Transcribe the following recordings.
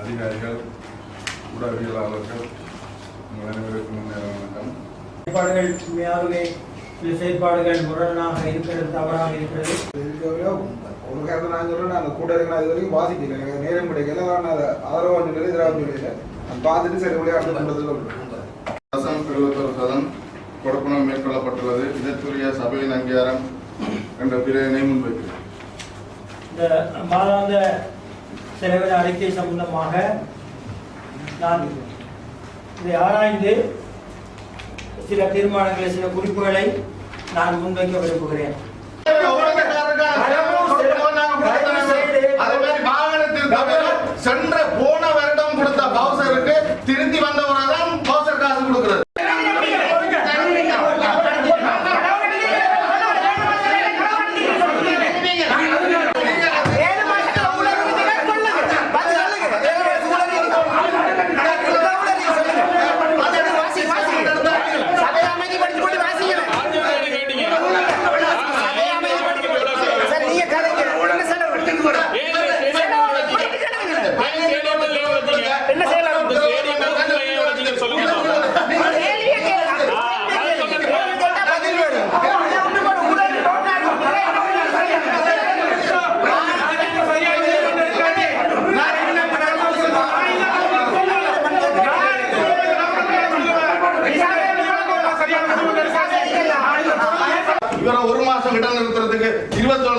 அதிகாரிகள் ஊடகவியலாளர்கள் அனைவருக்கும் வணக்கம். செயற்பாடுகள் உண்மையாகவே சில செயற்பாடுகள் முரணாக இருக்கிறது தவறாக இருக்கிறது. காரணம் நான் சொல்றேன் அந்த கூட இருக்கிற அது வரைக்கும் பாதிக்கல எனக்கு நேரம் கிடைக்கல நான் அதை ஆதரவாக சொல்லல எதிராக சொல்லல நான் பார்த்துட்டு சரி விளையாட்டு எழுபத்தொரு சதம் கொடுப்பனம் மேற்கொள்ளப்பட்டுள்ளது. இதற்குரிய சபையின் அங்கீகாரம் என்ற பிரிவினை முன்வைக்கிறேன். இந்த மாதாந்த செலவின அறிக்கை சம்பந்தமாக நான் இதை ஆராய்ந்து சில தீர்மானங்களை சில குறிப்புகளை நான் முன்வைக்க விரும்புகிறேன். சென்ற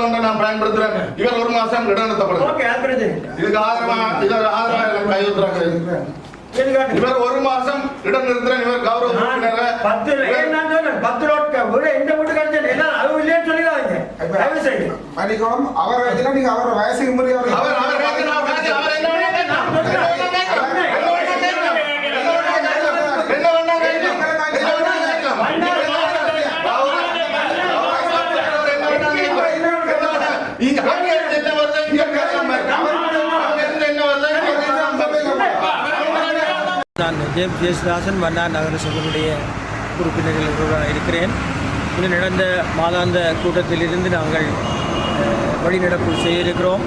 இருபத்தோழு நான் பயன்படுத்துறேன் இவர் ஒரு மாசம் இடம் நிறுத்தப்படுது ஓகே அது இதுக்கு ஆதரவா இதற்கு ஆதரவா எனக்கு கையெழுத்துறாங்க இவர் ஒரு மாசம் இடம் நிறுத்துறேன் இவர் கௌரவ உறுப்பினரை? பத்து ஏன் நான் சொன்னேன் பத்து வீடு எந்த வீட்டு எல்லாம் அது இல்லைன்னு சொல்லிடாதீங்க மன்னிக்கவும் அவர் நீங்க அவர் வயசுக்கு முறை அவர் அவர் அவர் கேட்கணும், அவர் கேட்கணும். அவர் என்ன வேணா கேட்கணும். என்ன வேணா கேட்கணும். என்ன வேணா கேட்கணும். என்ன வேணா கேட்கணும். இங்க அங்க இருந்து என்ன வருது இங்க கேட்காம அங்க இருந்து என்ன வருது இங்க கேட்காம நான் ஜேசுதாசன் மன்னார் நகர சபையினுடைய உறுப்பினர்கள் இருக்கிறேன். இன்று நடந்த மாதாந்த கூட்டத்திலிருந்து நாங்கள் வழிநடப்பு செய்திருக்கிறோம்.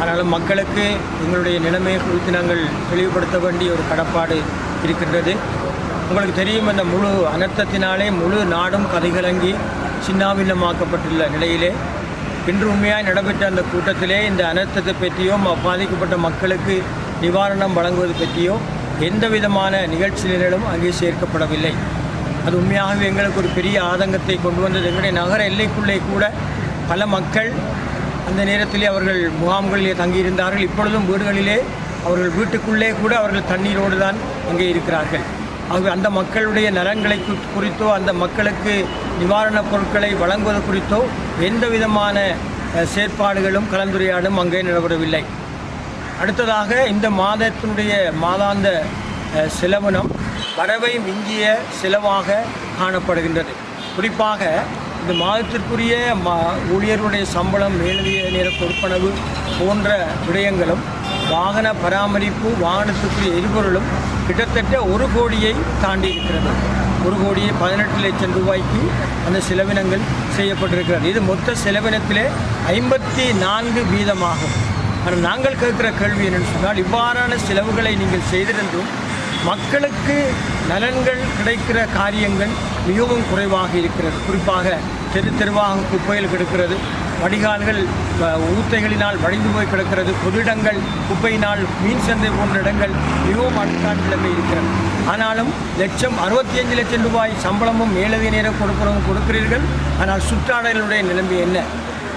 ஆனாலும் மக்களுக்கு எங்களுடைய நிலைமையை குறித்து நாங்கள் தெளிவுபடுத்த வேண்டிய ஒரு கடப்பாடு இருக்கின்றது. உங்களுக்கு தெரியும் அந்த முழு அனர்த்தத்தினாலே முழு நாடும் கதைகலங்கி சின்னாபின்னமாக்கப்பட்டுள்ள நிலையிலே. இன்று உண்மையாக நடைபெற்ற அந்த கூட்டத்திலே இந்த அனர்த்தத்தை பற்றியும் பாதிக்கப்பட்ட மக்களுக்கு நிவாரணம் வழங்குவது பற்றியோ எந்த விதமான நிகழ்ச்சி நிரலும் அங்கே சேர்க்கப்படவில்லை. அது உண்மையாகவே எங்களுக்கு ஒரு பெரிய ஆதங்கத்தை கொண்டு வந்தது. எங்களுடைய நகர எல்லைக்குள்ளே கூட பல மக்கள் அந்த நேரத்திலே அவர்கள் முகாம்களிலே தங்கியிருந்தார்கள். இப்பொழுதும் வீடுகளிலே அவர்கள் வீட்டுக்குள்ளே கூட அவர்கள் தண்ணீரோடு தான் அங்கே இருக்கிறார்கள். ஆகவே அந்த மக்களுடைய நலன்களை குறித்தோ அந்த மக்களுக்கு நிவாரணப் பொருட்களை வழங்குவது குறித்தோ எந்த விதமான செயற்பாடுகளும் கலந்துரையாடும் அங்கே நடைபெறவில்லை அடுத்ததாக இந்த மாதத்தினுடைய மாதாந்த செலவினம் வரவை மிஞ்சிய செலவாக காணப்படுகின்றது. குறிப்பாக இந்த மாதத்திற்குரிய மா ஊழியர்களுடைய சம்பளம் மேலதிக நேர பொறுப்பனவு போன்ற விடயங்களும் வாகன பராமரிப்பு வாகனத்துக்குரிய எரிபொருளும் கிட்டத்தட்ட ஒரு கோடியை தாண்டி இருக்கிறது ஒரு கோடியே பதினெட்டு லட்சம் ரூபாய்க்கு அந்த செலவினங்கள் செய்யப்பட்டிருக்கிறது. இது மொத்த செலவினத்திலே ஐம்பத்தி நான்கு வீதமாகும். ஆனால் நாங்கள் கேட்கிற கேள்வி என்னென்னு சொன்னால் இவ்வாறான செலவுகளை நீங்கள் செய்திருந்தும் மக்களுக்கு நலன்கள் கிடைக்கிற காரியங்கள் மிகவும் குறைவாக இருக்கிறது. குறிப்பாக தெரு தெருவாக குப்பைகள் கிடக்கிறது வடிகால்கள் ஊத்தைகளினால் வடிந்து போய் கிடக்கிறது பொது இடங்கள் குப்பையினால் மீன் சந்தை போன்ற இடங்கள் மிகவும் அழுக்கான நிலைமை இருக்கிறது. ஆனாலும் லட்சம் அறுபத்தி அஞ்சு லட்சம் ரூபாய் சம்பளமும் மேலதிக நேரம் கொடுக்கிறவங்க கொடுக்கிறீர்கள். ஆனால் சுற்றாடலுடைய நிலைமை என்ன?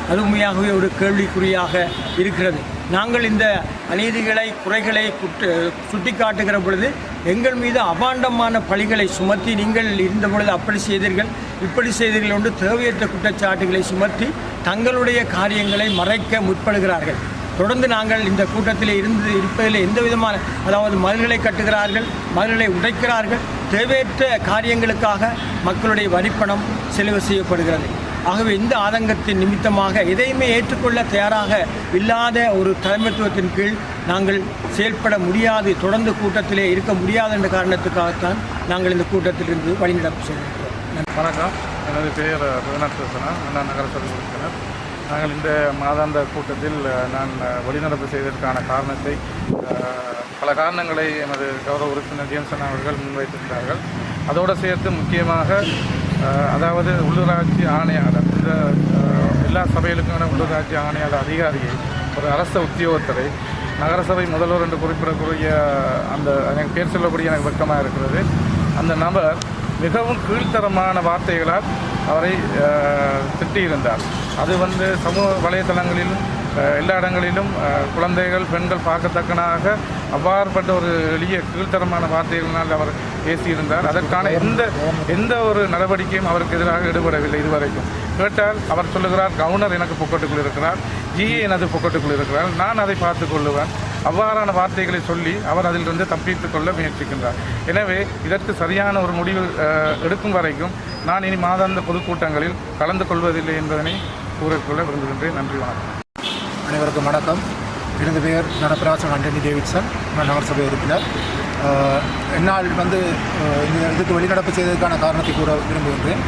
அது உண்மையாகவே ஒரு கேள்விக்குறியாக இருக்கிறது. நாங்கள் இந்த அநீதிகளை குறைகளை குட்டு சுட்டி காட்டுகிற பொழுது எங்கள் மீது அபாண்டமான பழிகளை சுமத்தி நீங்கள் இருந்த பொழுது அப்படி செய்தீர்கள் இப்படி செய்தீர்கள் என்று தேவையற்ற குற்றச்சாட்டுகளை சுமத்தி தங்களுடைய காரியங்களை மறைக்க முற்படுகிறார்கள். தொடர்ந்து நாங்கள் இந்த கூட்டத்தில் இருந்து இருப்பதில் எந்த விதமான அதாவது மதில்களை கட்டுகிறார்கள் மதில்களை உடைக்கிறார்கள் தேவையற்ற காரியங்களுக்காக மக்களுடைய வரிப்பணம் செலவு செய்யப்படுகிறது. ஆகவே இந்த ஆதங்கத்தின் நிமித்தமாக எதையுமே ஏற்றுக்கொள்ள தயாராக இல்லாத ஒரு தலைமைத்துவத்தின் கீழ் நாங்கள் செயல்பட முடியாது தொடர்ந்து கூட்டத்திலே இருக்க முடியாது என்ற காரணத்துக்காகத்தான் நாங்கள் இந்த கூட்டத்திலிருந்து வழிநடப்பு செய்திருக்கிறோம். வணக்கம். எனது பெயர் ரகுநாத் அண்ணா நகரசபை உறுப்பினர் நாங்கள் இந்த மாதாந்த கூட்டத்தில் நான் வழிநடப்பு செய்வதற்கான காரணத்தை பல காரணங்களை எமது கௌரவ உறுப்பினர் ஜேம்சன் அவர்கள் முன்வைத்திருந்தார்கள். அதோடு சேர்த்து முக்கியமாக அதாவது உள்ளூராட்சி ஆணையாளர் இந்த எல்லா சபைகளுக்கான உள்ளூராட்சி ஆணையாளர் அதிகாரியை ஒரு அரச உத்தியோகத்தரை நகரசபை முதல்வர் என்று குறிப்பிடக்கூடிய அந்த எனக்கு பேர் சொல்லக்கூடிய எனக்கு வெக்கமாக இருக்கிறது. அந்த நபர் மிகவும் கீழ்த்தரமான வார்த்தைகளால் அவரை திட்டியிருந்தார். அது வந்து சமூக வலைதளங்களிலும் எல்லா இடங்களிலும் குழந்தைகள் பெண்கள் பார்க்கத்தக்கனாக அவ்வாறுபட்ட ஒரு எளிய கீழ்த்தரமான வார்த்தைகளினால் அவர் பேசியிருந்தார். அதற்கான எந்த எந்த ஒரு நடவடிக்கையும் அவருக்கு எதிராக ஈடுபடவில்லை இதுவரைக்கும். கேட்டால் அவர் சொல்லுகிறார் கவுனர் எனக்கு பொக்கட்டுக்குள் இருக்கிறார் ஜிஏ எனது பொக்கட்டுக்குள் இருக்கிறார் நான் அதை பார்த்துக் கொள்ளுவேன். அவ்வாறான வார்த்தைகளை சொல்லி அவர் அதிலிருந்து தப்பித்துக் கொள்ள முயற்சிக்கின்றார். எனவே இதற்கு சரியான ஒரு முடிவு எடுக்கும் வரைக்கும் நான் இனி மாதாந்த பொதுக்கூட்டங்களில் கலந்து கொள்வதில்லை என்பதனை கூறிக்கொள்ள விரும்புகின்றேன். நன்றி வணக்கம். அனைவருக்கும் வணக்கம். எனது பெயர் நடப்பராசன் ஆண்டனி டேவிட்சன். நான் நகரசபை உறுப்பினர். என்னால் வந்து இந்த இதுக்கு வெளிநடப்பு செய்ததற்கான காரணத்தை கூற விரும்புகின்றேன்.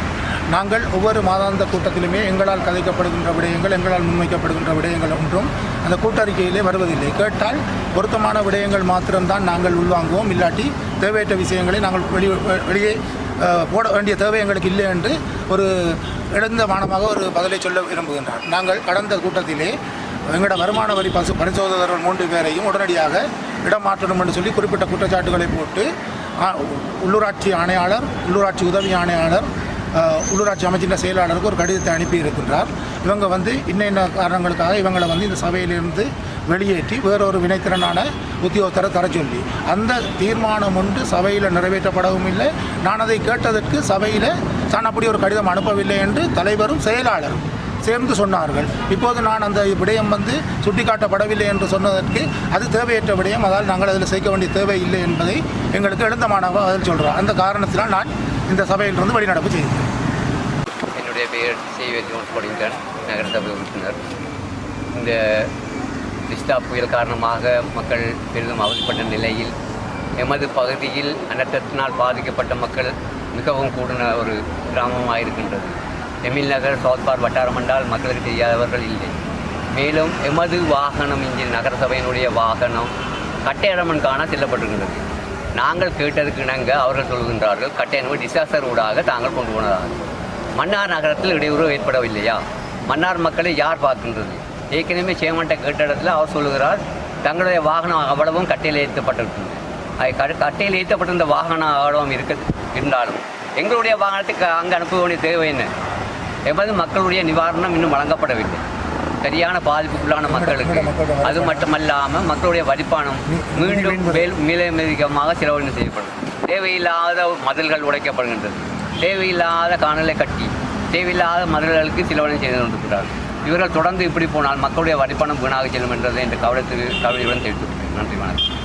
நாங்கள் ஒவ்வொரு மாதாந்த கூட்டத்திலுமே எங்களால் கதைக்கப்படுகின்ற விடயங்கள் எங்களால் முன்வைக்கப்படுகின்ற விடயங்கள் ஒன்றும் அந்த கூட்டறிக்கையிலே வருவதில்லை. கேட்டால் பொருத்தமான விடயங்கள் மாத்திரம்தான் நாங்கள் உள்வாங்குவோம். இல்லாட்டி தேவையற்ற விஷயங்களை நாங்கள் வெளி வெளியே போட வேண்டிய தேவை எங்களுக்கு இல்லை என்று ஒரு இழந்த மானமாக ஒரு பதிலை சொல்ல விரும்புகின்றார். நாங்கள் கடந்த கூட்டத்திலே எங்களோட வருமான வரி பசு பரிசோதகர்கள் மூன்று பேரையும் உடனடியாக இடம் மாற்றணும் என்று சொல்லி குறிப்பிட்ட குற்றச்சாட்டுகளை போட்டு உள்ளூராட்சி ஆணையாளர் உள்ளூராட்சி உதவி ஆணையாளர் உள்ளூராட்சி அமைச்சின் செயலாளருக்கு ஒரு கடிதத்தை அனுப்பி இருக்கின்றார். இவங்க வந்து இன்ன இன்ன காரணங்களுக்காக இவங்களை வந்து இந்த சபையிலிருந்து வெளியேற்றி வேறொரு வினைத்திறனான உத்தியோகத்தரை தர சொல்லி அந்த தீர்மானம் ஒன்று சபையில் நிறைவேற்றப்படவும் இல்லை. நான் அதை கேட்டதற்கு சபையில் தான் அப்படி ஒரு கடிதம் அனுப்பவில்லை என்று தலைவரும் செயலாளரும் சேர்ந்து சொன்னார்கள். இப்போது நான் அந்த விடயம் வந்து சுட்டிக்காட்டப்படவில்லை என்று சொன்னதற்கு அது தேவையற்ற விடயம். அதால் நாங்கள் அதில் சேர்க்க வேண்டிய தேவை இல்லை என்பதை எங்களுக்கு எழுந்த மாணவ அதில் சொல்கிறோம் அந்த காரணத்தினால் நான் இந்த சபையிலிருந்து வெளிநடப்பு செய்தேன். என்னுடைய பெயர் சேவியர் ஜோன்ஸ் நகரசபை உறுப்பினர். இந்த டிஸ்டா புயல் காரணமாக மக்கள் பெரிதும் அவதிப்பட்ட நிலையில் எமது பகுதியில் அனர்த்தத்தினால் பாதிக்கப்பட்ட மக்கள் மிகவும் கூடின ஒரு கிராமமாக இருக்கின்றது எமில் நகர் சவுத்பார் வட்டாரம் என்றால் மக்களுக்கு தெரியாதவர்கள் இல்லை. மேலும் எமது வாகனம் இங்கே நகரசபையினுடைய வாகனம் கட்டையடமன்கான செல்லப்பட்டிருக்கின்றது. நாங்கள் கேட்டதுக்கு இணங்க அவர்கள் சொல்கின்றார்கள் கட்டையனவு டிசாஸ்டர் ஊடாக தாங்கள் கொண்டு போனதாக மன்னார் நகரத்தில் இடையூறு ஏற்படவில்லையா? மன்னார் மக்களை யார் பார்க்கின்றது? ஏற்கனவே சேமண்ட கேட்ட இடத்துல அவர் சொல்லுகிறார் தங்களுடைய வாகனம் அவ்வளவும் கட்டையில் ஏற்றப்பட்டிருக்கிறது அது க கட்டையில் ஏற்றப்பட்டிருந்த வாகனம் அவ்வளவும் இருக்க இருந்தாலும் எங்களுடைய வாகனத்துக்கு அங்கே அனுப்ப வேண்டிய தேவை என்ன? எமது மக்களுடைய நிவாரணம் இன்னும் வழங்கப்படவில்லை. சரியான பாதிப்புக்குள்ளான மக்களுக்கு அது மட்டுமல்லாமல் மக்களுடைய வரிப்பானம் மீண்டும் மேல் மேலதிகமாக செலவழிவு செய்யப்படும். தேவையில்லாத மதில்கள் உடைக்கப்படுகின்றது. தேவையில்லாத காணலை கட்டி தேவையில்லாத மதில்களுக்கு சிலவனை செய்து கொண்டிருக்கிறார். இவர்கள் தொடர்ந்து இப்படி போனால் மக்களுடைய வரிப்பணம் வீணாக செல்லும் என்றதை இந்த கவலத்தில் கவலையுடன் தெரிவித்துள்ளேன் நன்றி வணக்கம்.